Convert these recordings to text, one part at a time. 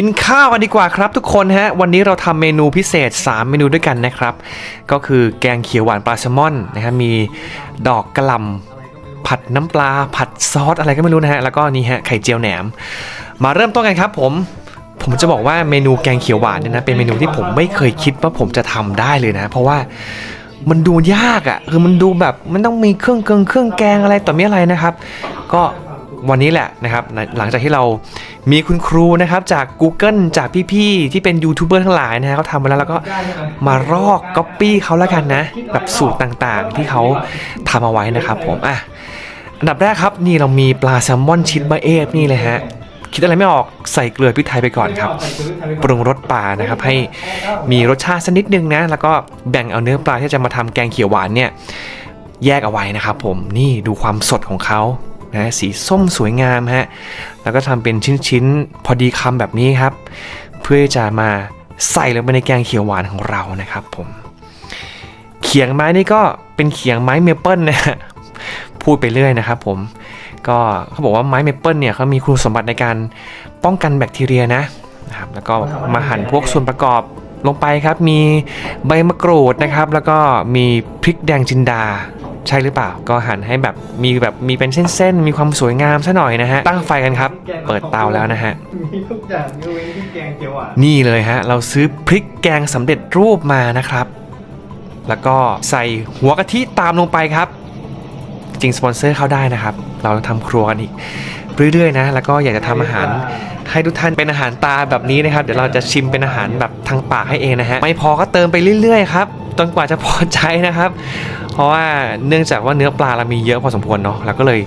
กินข้าวกันดีกว่าครับทุกคนฮะ วันนี้เราทำเมนูพิเศษ 3 เมนูด้วยกันนะครับ ก็คือแกงเขียวหวานปลาแซลมอนนะครับมีดอกกระหล่ำผัดน้ำปลา ผัดซอสอะไรก็ไม่รู้นะฮะ แล้วก็นี่ฮะไข่เจียวแหนม มาเริ่มต้นกันครับผม ผมจะบอกว่าเมนูแกงเขียวหวานเนี่ยนะเป็นเมนูที่ผมไม่เคยคิดว่าผมจะทำได้เลยนะ เพราะว่ามันดูยากอะ่ะคือมันดูแบบมันต้องมีเครื่องเกงเครื่องแกงอะไรต่อมีอะไรนะครับ ก็ วันนี้แหละนะครับ หลังจากที่เรามีคุณครูนะครับ จาก Google จากพี่ๆ ที่เป็นยูทูบเบอร์ทั้งหลายนะฮะเขาทำมาแล้วแล้วก็มารอกก๊อปปี้เขาแล้วกันนะ แบบสูตรต่างๆ ที่เขาทำเอาไว้นะครับผม อะ อันดับแรกครับนี่เรามีปลาแซลมอนชิ้นบะเอฟนี่เลยฮะคิดอะไรไม่ออกใส่เกลือพริกไทยไปก่อนครับ ปรุงรสปลานะครับ ให้มีรสชาติสักนิดนึงนะ แล้วก็แบ่งเอาเนื้อปลาที่จะมาทำแกงเขียวหวานเนี่ย แยกเอาไว้นะครับผมนี่ดูความสดของเขา นะสีส้มสวยงามฮะแล้วก็ทำเป็นชิ้นๆ พอดีคำแบบนี้ครับ เพื่อจะมาใส่ลงไปในแกงเขียวหวานของเรานะครับผมเขียงไม้นี่ก็เป็นเขียงไม้เมเปิลนะฮะพูดไปเรื่อยนะครับผมก็เขาบอกว่าไม้เมเปิลเนี่ยเขามีคุณสมบัติในการป้องกันแบคทีเรียนะนะครับแล้วก็มาหั่นพวกส่วนประกอบลงไปครับ มีใบมะกรูดนะครับ แล้วก็มีพริกแดงจินดา ใช่หรือเปล่า ก็หั่นให้แบบมีแบบมีเป็นเส้นๆ มีความสวยงามซะหน่อยนะฮะ ตั้งไฟกันครับ เปิดเตาแล้วนะฮะ มีทุกอย่างยกเว้นพริกแกงเขียวหวานนี่เลยฮะ เราซื้อพริกแกงสำเร็จรูปมานะครับ แล้วก็ใส่หัวกะทิตามลงไปครับ จริงสปอนเซอร์เข้าได้นะครับ เราทำครัวกันอีกเรื่อยๆนะ แล้วก็อยากจะทำอาหารให้ทุกท่านเป็นอาหารตาแบบนี้นะครับ เดี๋ยวเราจะชิมเป็นอาหารแบบทางปากให้เองนะฮะ ไม่พอก็เติมไปเรื่อยๆครับจนกว่าจะพอใจนะครับ เพราะว่าเนื่องจากว่าเนื้อปลาเรามีเยอะพอสมควรเนาะเราก็เลย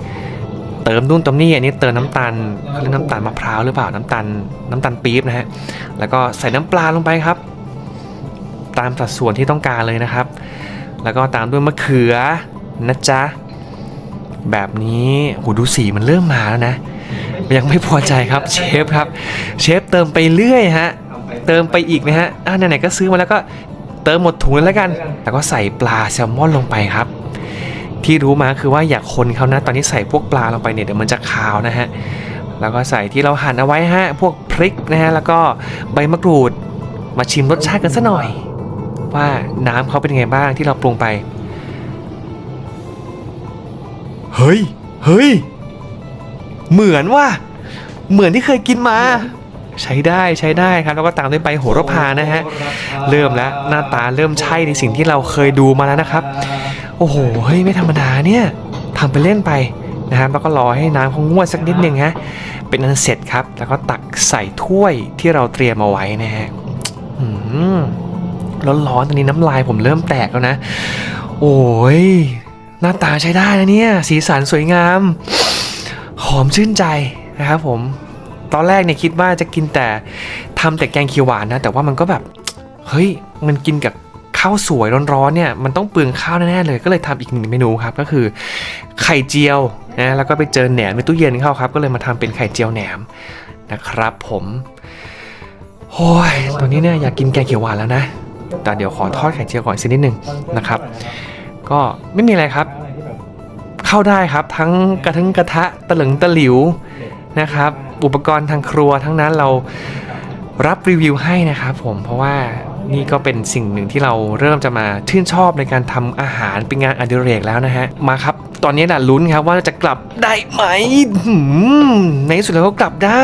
เติมนู่นเติมนี่อันนี้เติมน้ำตาลเขาเรียกน้ำตาลมะพร้าวหรือเปล่าน้ำตาลน้ำตาลปี๊บนะฮะ แล้วก็ใส่น้ำปลาลงไปครับ ตามสัดส่วนที่ต้องการเลยนะครับ แล้วก็ตามด้วยมะเขือนะจ๊ะ แบบนี้โหดูสีมันเริ่มมาแล้วนะ ยังไม่พอใจครับเชฟครับ เชฟเติมไปเรื่อยฮะ เติมไปอีกนะฮะอ่าไหนๆก็ซื้อมาแล้วก็เติมหมดถุงเลยแล้วกัน แล้วก็ใส่ปลาแซลมอนลงไปครับ ที่รู้มาคือว่าอยากคนเขานะ ตอนนี้ใส่พวกปลาลงไปเนี่ยเดี๋ยวมันจะคาวนะฮะ แล้วก็ใส่ที่เราหั่นเอาไว้ฮะ พวกพริกนะฮะ แล้วก็ใบมะกรูด มาชิมรสชาติกันสัหน่อย ว่าน้ำเขาเป็นไงบ้างที่เราปรุงไป เฮ้ย เฮ้ย เหมือนว่า เหมือนที่เคยกินมา ใช้ได้ใช้ได้ครับ แล้วก็ตามด้วยใบโหระพานะฮะ เริ่มแล้วหน้าตาเริ่มใช่ในสิ่งที่เราเคยดูมาแล้วนะครับ โอ้โห เฮ้ย ไม่ธรรมดาเนี่ยทำไปเล่นไปนะครับแล้วก็รอให้น้ำเขางวดสักนิดนึงฮะ เป็นอันเสร็จครับ แล้วก็ตักใส่ถ้วยที่เราเตรียมเอาไว้นะฮะร้อนๆตอนนี้น้ำลายผมเริ่มแตกแล้วนะ โอ้ย หน้าตาใช้ได้นะเนี่ย สีสันสวยงาม หอมชื่นใจนะครับผม ตอนแรกเนี่ยคิดว่าจะกินแต่ทำแต่แกงเขียวหวานนะ แต่ว่ามันก็แบบ เฮ้ย มันกินกับข้าวสวยร้อนๆเนี่ยมันต้องเปลืองข้าวแน่ๆเลย ก็เลยทำอีกหนึ่งเมนูครับ ก็คือไข่เจียวนะแล้วก็ไปเจอแหนมในตู้เย็นเข้าครับ ก็เลยมาทำเป็นไข่เจียวแหนมนะครับผมโอ้ยตอนนี้เนี่ยอยากกินแกงเขียวหวานแล้วนะ แต่เดี๋ยวขอทอดไข่เจียวก่อนสักนิดหนึ่งนะครับ ก็ไม่มีอะไรครับ เข้าได้ครับทั้งกระทั้งกระทะตะหลึงตะหลิวนะครับ อุปกรณ์ทางครัวทั้งนั้นเรารับรีวิวให้นะครับผมเพราะว่านี่ก็เป็นสิ่งหนึ่งที่เราเริ่มจะมาชื่นชอบในการทำอาหารเป็นงานอดิเรกแล้วนะฮะมาครับ ตอนนี้นะลุ้นครับว่าจะกลับได้ไหมหืมในที่สุดแล้วก็กลับได้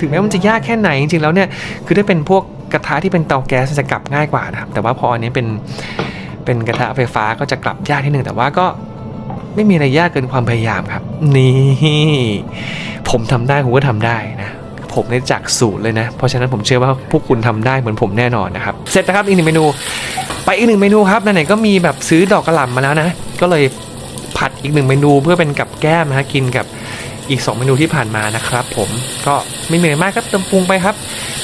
ถึงแม้มันจะยากแค่ไหนจริงๆแล้วเนี่ยคือถ้าเป็นพวกกระทะที่เป็นเตาแก๊สจะกลับง่ายกว่านะครับแต่ว่าพออันนี้เป็น เป็นกระทะไฟฟ้าก็จะกลับยากที่หนึ่งแต่ว่าก็ไม่มีอะไรยากเกินความพยายามครับ นี่ผมทำได้ผมก็ทำได้นะ ผมได้จากสูตรเลยนะ เพราะฉะนั้นผมเชื่อว่าพวกคุณทำได้เหมือนผมแน่นอนนะครับ เสร็จนะครับอีกหนึ่งเมนู ไปอีกหนึ่งเมนูครับไหนๆก็มีแบบซื้อดอกกระหล่ำมาแล้วนะ ก็เลยผัดอีกหนึ่งเมนูเพื่อเป็นกับแก้มนะฮะกินกับอีก 2 เมนูที่ผ่านมานะครับ ผมก็ไม่เหนื่อยมากครับเติมปรุงไปครับ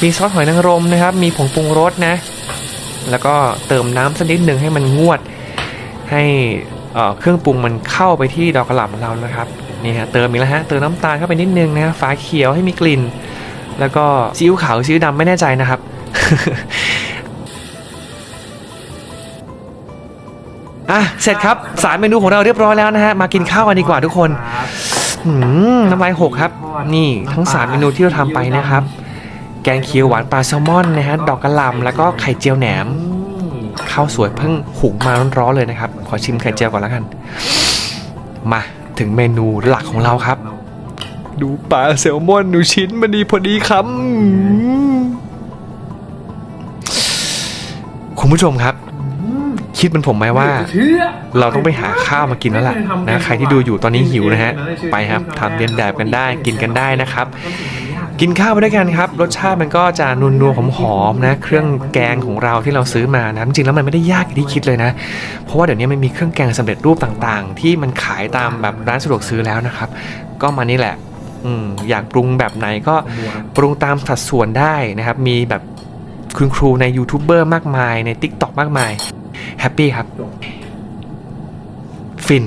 มีซอสหอยนางรมนะครับ มีผงปรุงรสนะ แล้วก็เติมน้ำสักนิดหนึ่งให้มันงวด ให้เครื่องปรุงมันเข้าไปที่ดอกกระหล่ำของเรานะครับนี่ฮะเติมอีกแล้วฮะเติมน้ำตาลเข้าไปนิดนึงนะฮะฝาเขียวให้มีกลิ่น แล้วก็ซีอิ๊วขาวซีอิ๊วดำไม่แน่ใจนะครับอะเสร็จครับสามเมนูของเราเรียบร้อยแล้วนะฮะมากินข้าวกันดีกว่าทุกคนน้ำลายหกครับ นี่ทั้งสามเมนูที่เราทำไปนะครับ กกงเขียวหวานปลาแซลมอนนะฮะดอกกระหล่ำแล้วก็ไข่เจียวแหนมข้าวสวยเพิ่งหุงมาร้อนๆเลยนะครับ ขอชิมไข่เจียวก่อนแล้วกัน มาถึงเมนูหลักของเราครับ ดูปลาแซลมอนดูชิ้นมันดีพอดีคำคุณผู้ชมครับ คิดเป็นผมไหมว่า เราต้องไปหาข้าวมากินแล้วล่ะนะใครที่ดูอยู่ตอนนี้หิวนะฮะ ไปครับทำเลียนแบบกันได้กินกันได้นะครับ กินข้าวไปด้วยกันครับ รสชาติมันก็จะนัวนัวหอมหอมๆนะ เครื่องแกงของเราที่เราซื้อมานะจริงๆแล้วมันไม่ได้ยากอย่างที่คิดเลยนะ เพราะว่าเดี๋ยวนี้มันมีเครื่องแกงสำเร็จรูปต่างๆ ที่มันขายตามแบบร้านสะดวกซื้อแล้วนะครับ ก็มานี่แหละอืมอยากปรุงแบบไหนก็ปรุงตามสัดส่วนได้นะครับ มีแบบคุณครูในยูทูบเบอร์มากมายใน Tik t o k มากมายแฮปปี้ครับ ฟิน